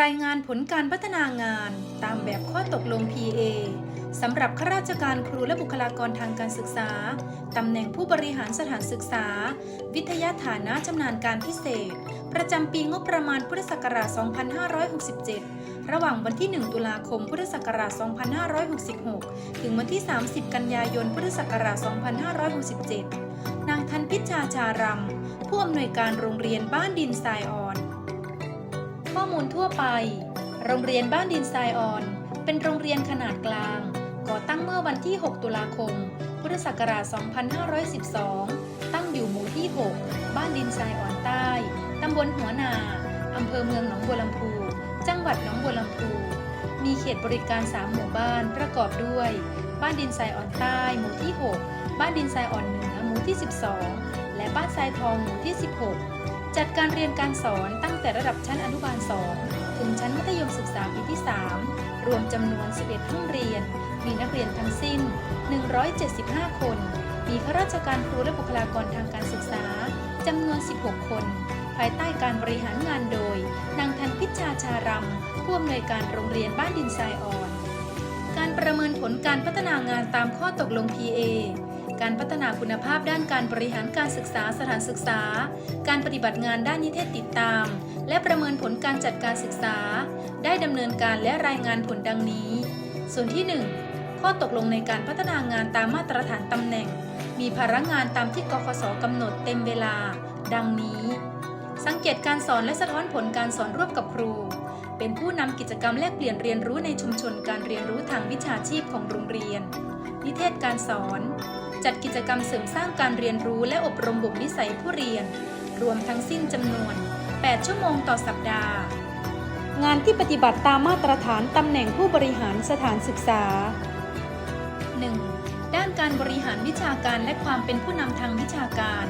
รายงานผลการพัฒนางานตามแบบข้อตกลง PA สำหรับข้าราชการครูและบุคลากรทางการศึกษา ตำแหน่งผู้บริหารสถานศึกษา วิทยาฐานะชำนาญการพิเศษ ประจำปีงบประมาณพุทธศักราช 2567 ระหว่างวันที่ 1 ตุลาคม พุทธศักราช 2566 ถึงวันที่ 30 กันยายน พุทธศักราช 2567 นางทันพิชชาชารำผู้อำนวยการโรงเรียนบ้านดินทรายอ่อน ข้อมูลทั่วไป โรงเรียนบ้านดินทรายอ่อน เป็นโรงเรียนขนาดกลาง ก่อตั้งเมื่อวันที่ 6 ตุลาคม พุทธศักราช 2512 ตั้งอยู่หมู่ที่ 6 บ้านดินทรายอ่อนใต้ ตำบลหัวนา อำเภอเมืองหนองบัวลำพู จังหวัดหนองบัวลำพูมีเขตบริการ 3 หมู่บ้านประกอบด้วย บ้านดินทรายอ่อนใต้หมู่ที่ 6 บ้านดินทรายอ่อนเหนือหมู่ที่ 12 และบ้านทรายทองหมู่ที่ 16 จัดการเรียนการสอนตั้งแต่ระดับชั้นอนุบาล 2 ถึงชั้นมัธยมศึกษาปีที่ 3 รวมจำนวน 11 ห้องเรียน มีนักเรียนทั้งสิ้น 175 คน มีข้าราชการครูและบุคลากรทางการศึกษาจำนวน 16 คน ภายใต้การบริหารงานโดย นางทันพิชชาชารำผู้อำนวยการโรงเรียนบ้านดินทรายอ่อน การประเมินผลการพัฒนางานตามข้อตกลง PA การพัฒนาคุณภาพด้านการบริหารการศึกษาสถานศึกษา การปฏิบัติงานด้านนิเทศติดตาม และประเมินผลการจัดการศึกษา ได้ดำเนินการและรายงานผลดังนี้ ส่วนที่ 1 ข้อตกลงในการพัฒนางานตามมาตรฐานตำแหน่ง มีภาระงานตามที่กคสกำหนดเต็มเวลา ดังนี้ สังเกตการสอนและสะท้อนผลการสอนร่วมกับครู เป็นผู้นำกิจกรรมแลกเปลี่ยนเรียนรู้ในชุมชนการเรียนรู้ทางวิชาชีพของโรงเรียน นิเทศการสอน จัดกิจกรรมเสริมสร้างการเรียนรู้และอบรมบุคลิสัยผู้เรียน รวมทั้งสิ้นจำนวน 8 ชั่วโมงต่อสัปดาห์ งานที่ปฏิบัติตามมาตรฐานตำแหน่งผู้บริหารสถานศึกษา 1. ด้านการบริหารวิชาการและความเป็นผู้นำทางวิชาการ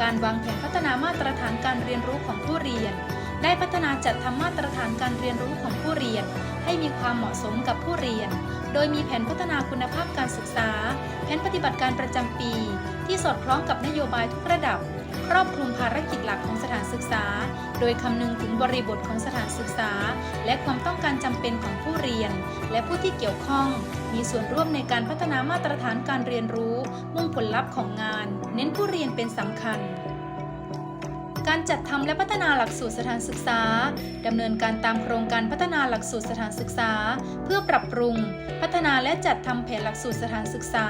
การวางแผนพัฒนามาตรฐานการเรียนรู้ของผู้เรียน ได้พัฒนาจัดทำมาตรฐานการเรียนรู้ของผู้เรียน ให้มีความเหมาะสมกับผู้เรียน โดยมีแผนพัฒนาคุณภาพการศึกษา แผนปฏิบัติการประจำปี ที่สอดคล้องกับนโยบายทุกระดับ ครอบคลุมภารกิจหลักของสถานศึกษา โดยคำนึงถึงบริบทของสถานศึกษา และความต้องการจำเป็นของผู้เรียน และผู้ที่เกี่ยวข้อง มีส่วนร่วมในการพัฒนามาตรฐานการเรียนรู้ มุ่งผลลัพธ์ของงาน เน้นผู้เรียนเป็นสำคัญการจัดทำและพัฒนาหลักสูตรสถานศึกษาดำเนินการตามโครงการพัฒนาหลักสูตรสถานศึกษา เพื่อปรับปรุง พัฒนาและจัดทำแผนหลักสูตรสถานศึกษา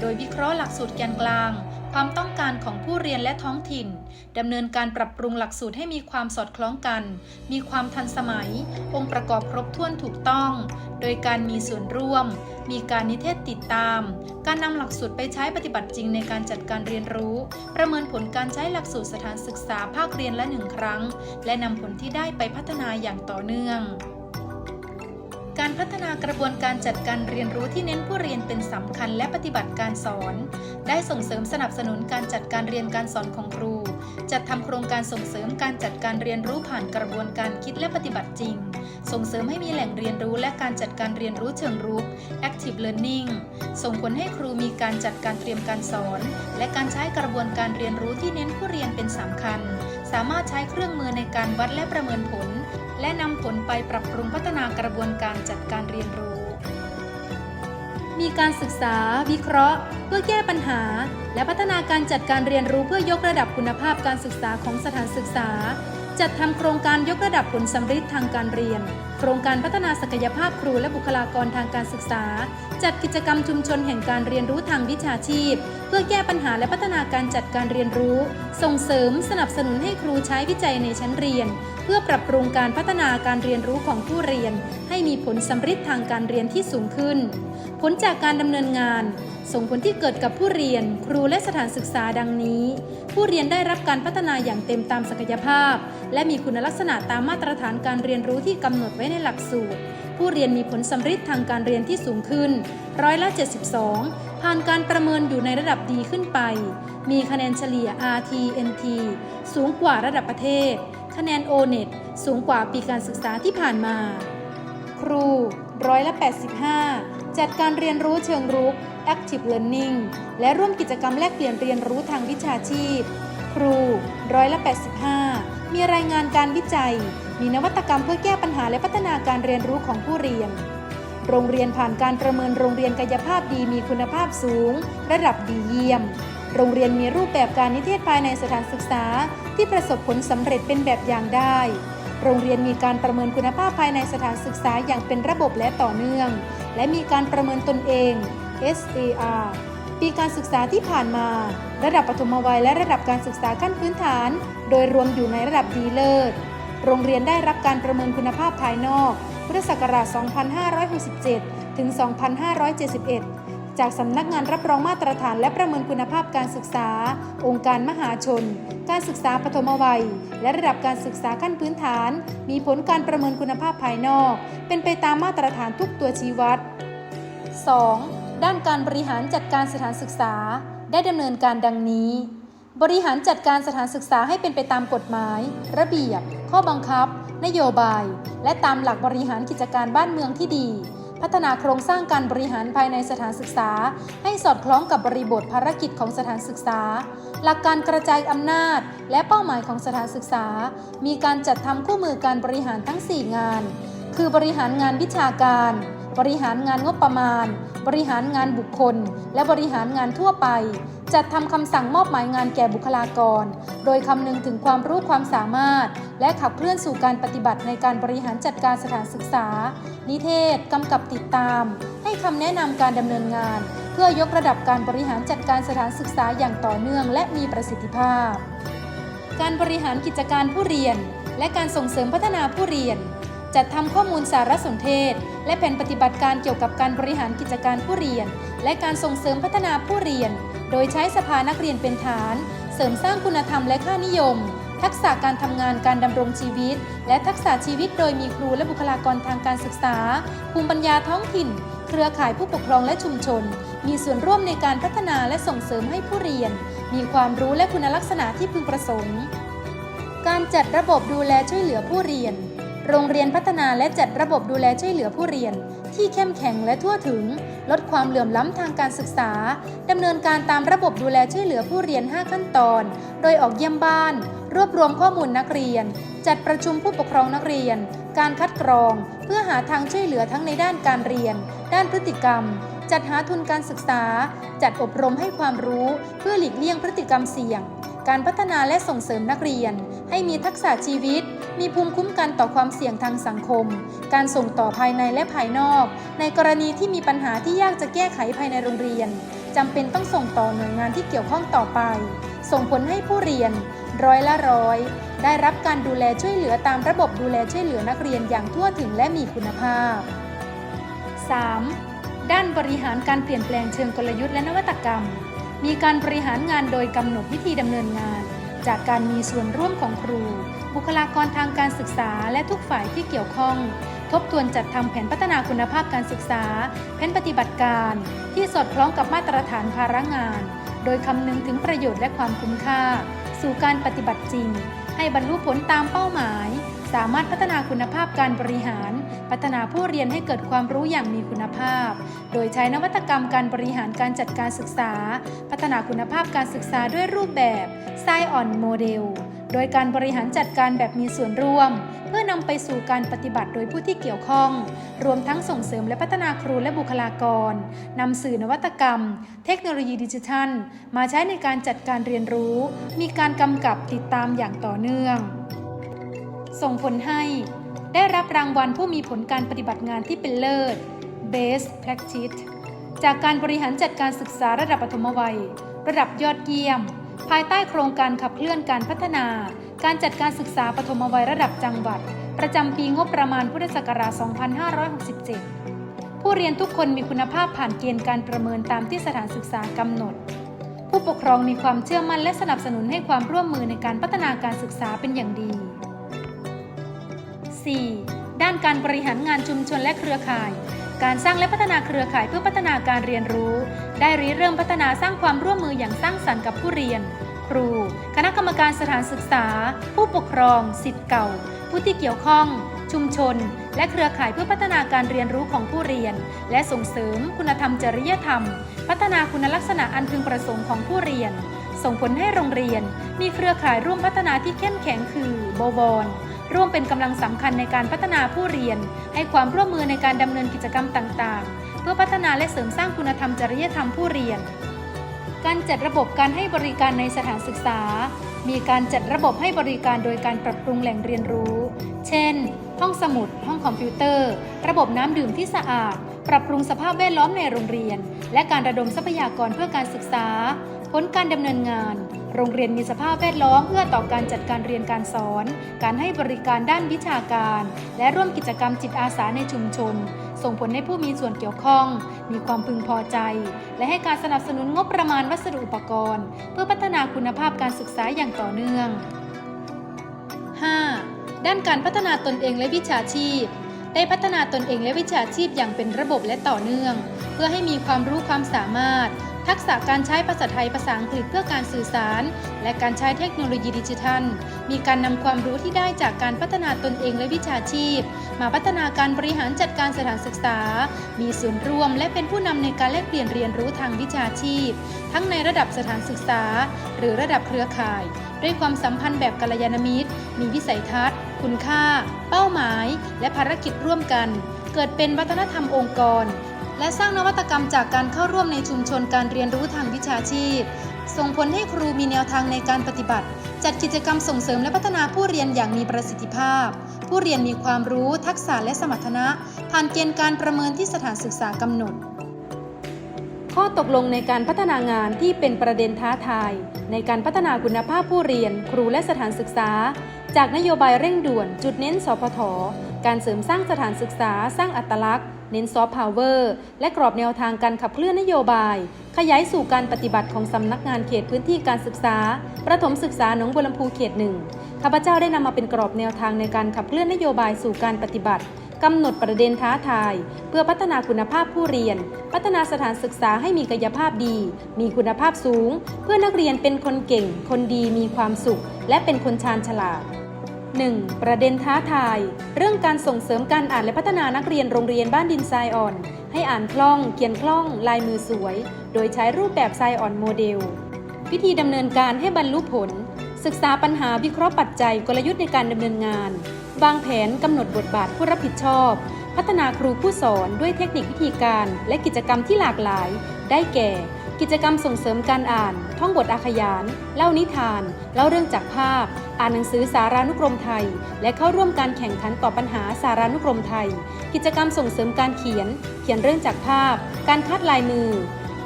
โดยวิเคราะห์หลักสูตรแกนกลางความต้องการของผู้เรียนและท้องถิ่นดำเนินการปรับปรุงหลักสูตรให้มีความสอดคล้องกัน มีความทันสมัย องค์ประกอบครบถ้วนถูกต้อง โดยการมีส่วนร่วม มีการนิเทศติดตาม การนำหลักสูตรไปใช้ปฏิบัติจริงในการจัดการเรียนรู้ ประเมินผลการใช้หลักสูตรสถานศึกษาภาคเรียนละหนึ่งครั้ง และนำผลที่ได้ไปพัฒนาอย่างต่อเนื่อง การพัฒนากระบวนการจัดการเรียนรู้ที่เน้นผู้เรียนเป็นสำคัญและปฏิบัติการสอน ได้ส่งเสริมสนับสนุนการจัดการเรียนการสอนของครู จัดทำโครงการส่งเสริมการจัดการเรียนรู้ผ่านกระบวนการคิดและปฏิบัติจริง ส่งเสริมให้มีแหล่งเรียนรู้และการจัดการเรียนรู้เชิงรุก active learning ส่งผลให้ครูมีการจัดการเตรียมการสอน และการใช้กระบวนการเรียนรู้ที่เน้นผู้เรียนเป็นสำคัญ สามารถใช้เครื่องมือในการวัดและประเมินผล และนำผลไปปรับปรุงพัฒนากระบวนการจัดการเรียนรู้ มีการศึกษา วิเคราะห์ เพื่อแก้ปัญหา และพัฒนาการจัดการเรียนรู้เพื่อยกระดับคุณภาพการศึกษาของสถานศึกษา จัดทำโครงการยกระดับผลสำฤทธิ์ทางการเรียน โครงการพัฒนาศักยภาพครูและบุคลากรทางการศึกษา จัดกิจกรรมชุมชนแห่งการเรียนรู้ทางวิชาชีพ เพื่อแก้ปัญหาและพัฒนาการจัดการเรียนรู้ ส่งเสริมสนับสนุนให้ครูใช้วิจัยในชั้นเรียน เพื่อปรับปรุงการพัฒนาการเรียนรู้ของผู้เรียน ให้มีผลสำฤทธิ์ทางการเรียนที่สูงขึ้น ผลจากการดำเนินงาน ส่งผลที่เกิดกับผู้เรียน ครูและสถานศึกษาดังนี้ ผู้เรียนได้รับการพัฒนาอย่างเต็มตามศักยภาพ และมีคุณลักษณะตามมาตรฐานการเรียนรู้ที่กำหนดไว้ในหลักสูตร ผู้เรียนมีผลสำฤทธิ์ทางการเรียนที่สูงขึ้นร้อยละ 72 ผ่านการประเมินอยู่ในระดับดีขึ้นไป มีคะแนนเฉลี่ย RT NT สูงกว่าระดับประเทศ คะแนน O-NET สูงกว่าปีการศึกษาที่ผ่านมา ครูร้อยละ85 จัดการเรียนรู้เชิงรุก Active Learning และร่วมกิจกรรมแลกเปลี่ยนเรียนรู้ทางวิชาชีพ ครูร้อยละ85 มีรายงานการวิจัย มีนวัตกรรมเพื่อแก้ปัญหาและพัฒนาการเรียนรู้ของผู้เรียน โรงเรียนผ่านการประเมินโรงเรียนกายภาพดีมีคุณภาพสูง ระดับดีเยี่ยม โรงเรียนมีรูปแบบการนิเทศภายในสถานศึกษา ที่ประสบผลสำเร็จเป็นแบบอย่างได้ โรงเรียนมีการประเมินคุณภาพภายในสถานศึกษาอย่างเป็นระบบและต่อเนื่อง และมีการประเมินตนเอง SAR ปีการศึกษาที่ผ่านมา ระดับปฐมวัยและระดับการศึกษาขั้นพื้นฐาน โดยรวมอยู่ในระดับดีเลิศ โรงเรียนได้รับการประเมินคุณภาพภายนอก พุทธศักราช 2567 ถึง 2571 จากสำนักงานรับรองมาตรฐานและประเมินคุณภาพการศึกษา องค์การมหาชน การศึกษาปฐมวัย และระดับการศึกษาขั้นพื้นฐาน มีผลการประเมินคุณภาพภายนอก เป็นไปตามมาตรฐานทุกตัวชี้วัด 2. ด้านการบริหารจัดการสถานศึกษา ได้ดำเนินการดังนี้บริหารจัดการสถานศึกษาให้เป็นไปตามกฎหมาย ระเบียบ ข้อบังคับ นโยบาย และตามหลักบริหารกิจการบ้านเมืองที่ดี พัฒนาโครงสร้างการบริหารภายในสถานศึกษา ให้สอดคล้องกับบริบทภารกิจของสถานศึกษา หลักการกระจายอำนาจ และเป้าหมายของสถานศึกษา มีการจัดทำคู่มือการบริหารทั้ง 4 งาน คือบริหารงานวิชาการ บริหารงานงบประมาณ บริหารงานบุคคล และบริหารงานทั่วไป จัดทำคำสั่งมอบหมายงานแก่บุคลากร โดยคำนึงถึงความรู้ความสามารถ และขับเคลื่อนสู่การปฏิบัติในการบริหารจัดการสถานศึกษา นิเทศกำกับติดตาม ให้คำแนะนำการดำเนินงาน เพื่อยกระดับการบริหารจัดการสถานศึกษาอย่างต่อเนื่อง และมีประสิทธิภาพ การบริหารกิจการผู้เรียน และการส่งเสริมพัฒนาผู้เรียน จัดทำข้อมูลสารสนเทศ และแผนปฏิบัติการเกี่ยวกับการบริหารกิจการผู้เรียน และการส่งเสริมพัฒนาผู้เรียน โดยใช้สภานักเรียนเป็นฐาน เสริมสร้างคุณธรรมและค่านิยม ทักษะการทำงานการดำรงชีวิต และทักษะชีวิตโดยมีครูและบุคลากรทางการศึกษา ภูมิปัญญาท้องถิ่น เครือข่ายผู้ปกครองและชุมชน มีส่วนร่วมในการพัฒนาและส่งเสริมให้ผู้เรียน มีความรู้และคุณลักษณะที่พึงประสงค์ การจัดระบบดูแลช่วยเหลือผู้เรียนโรงเรียนพัฒนาและจัดระบบดูแลช่วยเหลือผู้เรียน ที่เข้มแข็งและทั่วถึง ลดความเหลื่อมล้ำทางการศึกษาดำเนินการตามระบบดูแลช่วยเหลือผู้เรียน 5 ขั้นตอน โดยออกเยี่ยมบ้าน รวบรวมข้อมูลนักเรียน จัดประชุมผู้ปกครองนักเรียน การคัดกรอง เพื่อหาทางช่วยเหลือทั้งในด้านการเรียน ด้านพฤติกรรม จัดหาทุนการศึกษา จัดอบรมให้ความรู้ เพื่อหลีกเลี่ยงพฤติกรรมเสี่ยง การพัฒนาและส่งเสริมนักเรียน ให้มีทักษะชีวิต มีภูมิคุ้มกันต่อความเสี่ยงทางสังคม การส่งต่อภายในและภายนอก ในกรณีที่มีปัญหาที่ยากจะแก้ไขภายในโรงเรียนจำเป็นต้องส่งต่อหน่วยงานที่เกี่ยวข้องต่อไป ส่งผลให้ผู้เรียน ร้อยละร้อย ได้รับการดูแลช่วยเหลือตามระบบดูแลช่วยเหลือนักเรียนอย่างทั่วถึงและมีคุณภาพ 3. ด้านบริหารการเปลี่ยนแปลงเชิงกลยุทธ์และนวัตกรรม มีการบริหารงานโดยกำหนดวิธีดำเนินงาน จากการมีส่วนร่วมของครู บุคลากรทางการศึกษาและทุกฝ่ายที่เกี่ยวข้อง ทบทวนจัดทำแผนพัฒนาคุณภาพการศึกษา แผนปฏิบัติการ ที่สอดคล้องกับมาตรฐานภาระงาน โดยคำนึงถึงประโยชน์และความคุ้มค่า สู่การปฏิบัติจริง ให้บรรลุผลตามเป้าหมาย สามารถพัฒนาคุณภาพการบริหาร พัฒนาผู้เรียนให้เกิดความรู้อย่างมีคุณภาพ โดยใช้นวัตกรรมการบริหารการจัดการศึกษา พัฒนาคุณภาพการศึกษาด้วยรูปแบบ s c i on Model โดยการบริหารจัดการแบบมีส่วนร่วม เพื่อนำไปสู่การปฏิบัติโดยผู้ที่เกี่ยวข้อง รวมทั้งส่งเสริมและพัฒนาครูและบุคลากรนำสื่อนวัตกรรม เทคโนโลยีดิจิทัล มาใช้ในการจัดการเรียนรู้ มีการกำกับติดตามอย่างต่อเนื่อง ส่งผลให้ได้รับรางวัลผู้มีผลการปฏิบัติงานที่เป็นเลิศ Best Practice จากการบริหารจัดการศึกษาระดับปฐมวัย ระดับยอดเยี่ยม ภายใต้โครงการขับเคลื่อนการพัฒนา การจัดการศึกษาปฐมวัยระดับจังหวัด ประจำปีงบประมาณพุทธศักราช 2567 ผู้เรียนทุกคนมีคุณภาพผ่านเกณฑ์การประเมินตามที่สถานศึกษากำหนด ผู้ปกครองมีความเชื่อมั่นและสนับสนุนให้ความร่วมมือในการพัฒนาการศึกษาเป็นอย่างดี 4. ด้านการบริหารงานชุมชนและเครือข่าย การสร้างและพัฒนาเครือข่ายเพื่อพัฒนาการเรียนรู้ ได้ริเริ่มพัฒนาสร้างความร่วมมืออย่างสร้างสรรค์กับผู้เรียน ครู คณะกรรมการสถานศึกษา ผู้ปกครอง สิทธิ์เก่า ผู้ที่เกี่ยวข้อง ชุมชน และเครือข่ายเพื่อพัฒนาการเรียนรู้ของผู้เรียน และส่งเสริมคุณธรรมจริยธรรม พัฒนาคุณลักษณะอันพึงประสงค์ของผู้เรียน ส่งผลให้โรงเรียน มีเครือข่ายร่วมพัฒนาที่เข้มแข็งคือบวร ร่วมเป็นกำลังสำคัญในการพัฒนาผู้เรียน ให้ความร่วมมือในการดำเนินกิจกรรมต่างๆ เพื่อพัฒนาและเสริมสร้างคุณธรรมจริยธรรมผู้เรียน การจัดระบบการให้บริการในสถานศึกษา มีการจัดระบบให้บริการโดยการปรับปรุงแหล่งเรียนรู้ เช่น ห้องสมุด ห้องคอมพิวเตอร์ ระบบน้ำดื่มที่สะอาด ปรับปรุงสภาพแวดล้อมในโรงเรียน และการระดมทรัพยากรเพื่อการศึกษา ผลการดำเนินงาน โรงเรียนมีสภาพแวดล้อมเอื้อต่อการจัดการเรียนการสอน การให้บริการด้านวิชาการ และร่วมกิจกรรมจิตอาสาในชุมชน ส่งผลให้ผู้มีส่วนเกี่ยวข้อง มีความพึงพอใจ และให้การสนับสนุนงบประมาณวัสดุอุปกรณ์ เพื่อพัฒนาคุณภาพการศึกษาอย่างต่อเนื่อง 5. ด้านการพัฒนาตนเองและวิชาชีพได้พัฒนาตนเองและวิชาชีพอย่างเป็นระบบและต่อเนื่อง เพื่อให้มีความรู้ความสามารถ ทักษะการใช้ภาษาไทยภาษาอังกฤษเพื่อการสื่อสาร และการใช้เทคโนโลยีดิจิทัล มีการนำความรู้ที่ได้จากการพัฒนาตนเองและวิชาชีพ มาพัฒนาการบริหารจัดการสถานศึกษา มีส่วนร่วมและเป็นผู้นำในการแลกเปลี่ยนเรียนรู้ทางวิชาชีพ ทั้งในระดับสถานศึกษา หรือระดับเครือข่าย ด้วยความสัมพันธ์แบบกัลยาณมิตร มีวิสัยทัศน์ คุณค่า เป้าหมาย และภารกิจร่วมกัน เกิดเป็นวัฒนธรรมองค์กร และสร้างนวัตกรรมจากการเข้าร่วมในชุมชนการเรียนรู้ทางวิชาชีพ ส่งผลให้ครูมีแนวทางในการปฏิบัติ จัดกิจกรรมส่งเสริมและพัฒนาผู้เรียนอย่างมีประสิทธิภาพ ผู้เรียนมีความรู้ทักษะและสมรรถนะ ผ่านเกณฑ์การประเมินที่สถานศึกษากำหนด ข้อตกลงในการพัฒนางานที่เป็นประเด็นท้าทาย ในการพัฒนาคุณภาพผู้เรียน ครูและสถานศึกษา จากนโยบายเร่งด่วน จุดเน้นสพทการเสริมสร้างสถานศึกษา สร้างอัตลักษณ์ เน้นซอฟต์พาวเวอร์และกรอบแนวทางการขับเคลื่อนนโยบาย ขยายสู่การปฏิบัติของสำนักงานเขตพื้นที่การศึกษา ประถมศึกษาหนองบัวลำพูเขตหนึ่งข้าพเจ้าได้นำมาเป็นกรอบแนวทางในการขับเคลื่อนนโยบายสู่การปฏิบัติกำหนดประเด็นท้าทาย เพื่อพัฒนาคุณภาพผู้เรียน พัฒนาสถานศึกษาให้มีกายภาพดี มีคุณภาพสูง เพื่อนักเรียนเป็นคนเก่ง คนดีมีความสุข และเป็นคนชาญฉลาด 1. ประเด็นท้าทาย เรื่องการส่งเสริมการอ่านและพัฒนานักเรียนโรงเรียนบ้านดินทรายอ่อน ให้อ่านคล่อง เขียนคล่อง ลายมือสวย โดยใช้รูปแบบทรายอ่อนโมเดล วิธีดำเนินการให้บรรลุผล ศึกษาปัญหาวิเคราะห์ปัจจัยกลยุทธ์ในการดำเนินงาน วางแผนกำหนดบทบาทผู้รับผิดชอบ พัฒนาครูผู้สอนด้วยเทคนิควิธีการ และกิจกรรมที่หลากหลาย ได้แก่ กิจกรรมส่งเสริมการอ่าน ท่องบทอาขยาน เล่านิทาน เล่าเรื่องจากภาพ อ่านหนังสือสารานุกรมไทย และเข้าร่วมการแข่งขันตอบปัญหาสารานุกรมไทย กิจกรรมส่งเสริมการเขียน เขียนเรื่องจากภาพ การคัดลายมือ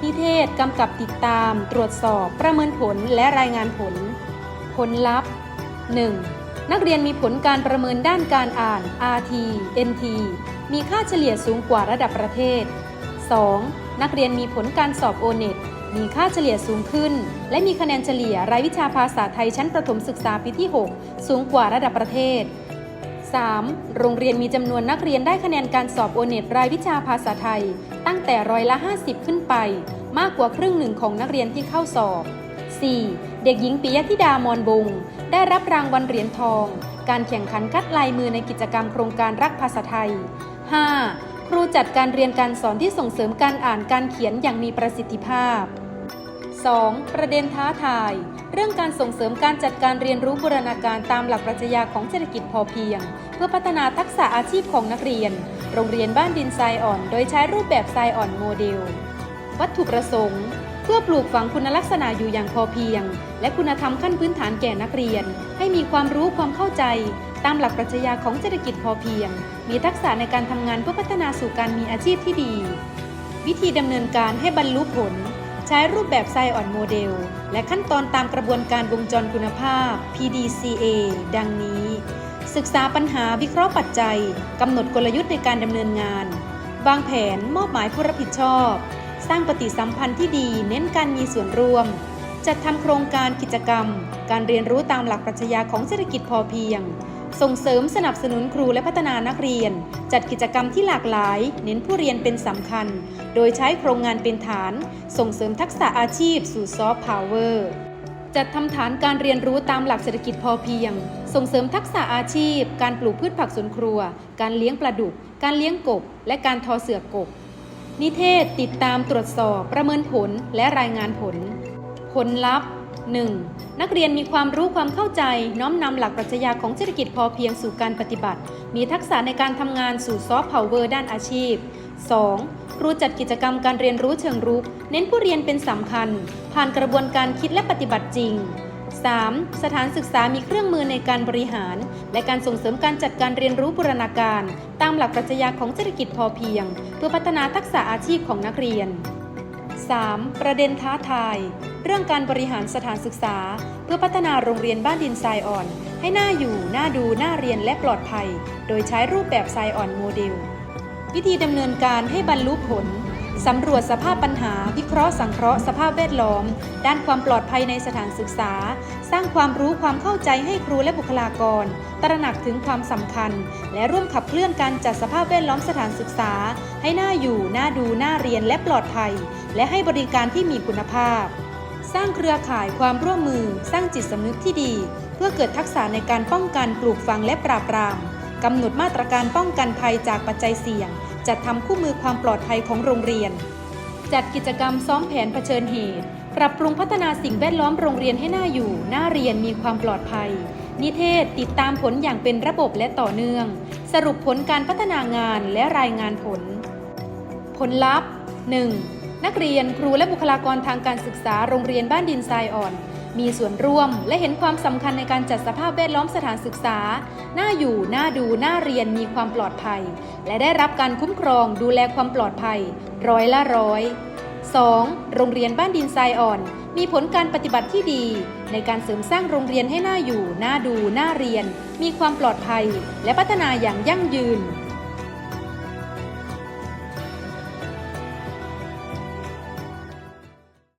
นิเทศ กำกับติดตาม ตรวจสอบ ประเมินผล และรายงานผล ผลลัพธ์ 1. นักเรียนมีผลการประเมินด้านการอ่าน RT NT มีค่าเฉลี่ยสูงกว่าระดับประเทศ 2. นักเรียนมีผลการสอบ O-NET มีค่าเฉลี่ยสูงขึ้น และมีคะแนนเฉลี่ยรายวิชาภาษาไทยชั้นประถมศึกษาปีที่ 6 สูงกว่าระดับประเทศ 3. โรงเรียนมีจำนวนนักเรียนได้คะแนนการสอบ O-NET รายวิชาภาษาไทย ตั้งแต่ร้อยละ 50 ขึ้นไป มากกว่าครึ่งหนึ่งของนักเรียนที่เข้าสอบ 4. เด็กหญิงปิยธิดามอนบง ได้รับรางวัลเหรียญทอง การแข่งขันคัดลายมือในกิจกรรมโครงการรักภาษาไทย 5. ครูจัดการเรียนการสอนที่ส่งเสริมการอ่านการเขียนอย่างมีประสิทธิภาพ 2. ประเด็นท้าทาย เรื่องการส่งเสริมการจัดการเรียนรู้บูรณาการตามหลักปรัชญาของเศรษฐกิจพอเพียง เพื่อพัฒนาทักษะอาชีพของนักเรียน โรงเรียนบ้านดินทรายอ่อน โดยใช้รูปแบบทรายอ่อนโมเดล วัตถุประสงค์ เพื่อปลูกฝังคุณลักษณะอยู่อย่างพอเพียง และคุณธรรมขั้นพื้นฐานแก่นักเรียน ให้มีความรู้ความเข้าใจ ตามหลักปรัชญาของเศรษฐกิจพอเพียง มีทักษะในการทำงานเพื่อพัฒนาสู่การมีอาชีพที่ดี วิธีดำเนินการให้บรรลุผล ใช้รูปแบบไซออนโมเดล และขั้นตอนตามกระบวนการวงจรคุณภาพ PDCA ดังนี้ ศึกษาปัญหาวิเคราะห์ปัจจัยกำหนดกลยุทธ์ในการดำเนินงาน วางแผนมอบหมายผู้รับผิดชอบ สร้างปฏิสัมพันธ์ที่ดี เน้นการมีส่วนร่วมจัดทำโครงการกิจกรรม การเรียนรู้ตามหลักปรัชญาของเศรษฐกิจพอเพียง ส่งเสริมสนับสนุนครูและพัฒนานักเรียน จัดกิจกรรมที่หลากหลาย เน้นผู้เรียนเป็นสำคัญ โดยใช้โครงงานเป็นฐาน ส่งเสริมทักษะอาชีพสู่ซอฟต์พาวเวอร์จัดทำฐานการเรียนรู้ตามหลักเศรษฐกิจพอเพียง ส่งเสริมทักษะอาชีพ การปลูกพืชผักสวนครัว การเลี้ยงปลาดุก การเลี้ยงกบ และการทอเสือกกบนิเทศติดตามตรวจสอบประเมินผลและรายงานผล ผลลัพธ์ 1. นักเรียนมีความรู้ความเข้าใจน้อมนำหลักปรัชญาของเศรษฐกิจพอเพียงสู่การปฏิบัติ มีทักษะในการทำงานสู่ซอฟต์พาวเวอร์ด้านอาชีพ 2. ครูจัดกิจกรรมการเรียนรู้เชิงรุก เน้นผู้เรียนเป็นสำคัญ ผ่านกระบวนการคิดและปฏิบัติจริง 3. สถานศึกษามีเครื่องมือในการบริหาร และการส่งเสริมการจัดการเรียนรู้บูรณาการ ตามหลักปรัชญาของเศรษฐกิจพอเพียง เพื่อพัฒนาทักษะอาชีพของนักเรียน 3. ประเด็นท้าทาย เรื่องการบริหารสถานศึกษา เพื่อพัฒนาโรงเรียนบ้านดินทรายอ่อน ให้น่าอยู่ น่าดู น่าเรียนและปลอดภัย โดยใช้รูปแบบทรายอ่อนโมเดล วิธีดำเนินการให้บรรลุผล สำรวจสภาพปัญหา วิเคราะห์สังเคราะห์สภาพแวดล้อม ด้านความปลอดภัยในสถานศึกษา สร้างความรู้ความเข้าใจให้ครูและบุคลากร ตระหนักถึงความสำคัญ และร่วมขับเคลื่อนการจัดสภาพแวดล้อมสถานศึกษา ให้น่าอยู่ น่าดู น่าเรียนและปลอดภัย และให้บริการที่มีคุณภาพ สร้างเครือข่ายความร่วมมือ สร้างจิตสำนึกที่ดี เพื่อเกิดทักษะในการป้องกันปลูกฝังและปราบปรามกำหนดมาตรการป้องกันภัยจากปัจจัยเสี่ยง จัดทำคู่มือความปลอดภัยของโรงเรียน จัดกิจกรรมซ้อมแผนเผชิญเหตุ ปรับปรุงพัฒนาสิ่งแวดล้อมโรงเรียนให้หน่าอยู่น่าเรียนมีความปลอดภัย นิเทศติดตามผลอย่างเป็นระบบและต่อเนื่อง สรุปผลการพัฒนางานและรายงานผล ผลลัพธ์ 1. นักเรียนครูและบุคลากรทางการศึกษาโรงเรียนบ้านดินทรายอ่อน มีส่วนร่วมและเห็นความสำคัญในการจัดสภาพแวดล้อมสถานศึกษา น่าอยู่ น่าดู น่าเรียน มีความปลอดภัย และได้รับการคุ้มครองดูแลความปลอดภัย ร้อยละร้อย 2. โรงเรียนบ้านดินทรายอ่อน มีผลการปฏิบัติที่ดี ในการเสริมสร้างโรงเรียนให้น่าอยู่ น่าดู น่าเรียน มีความปลอดภัย และพัฒนาอย่างยั่งยืน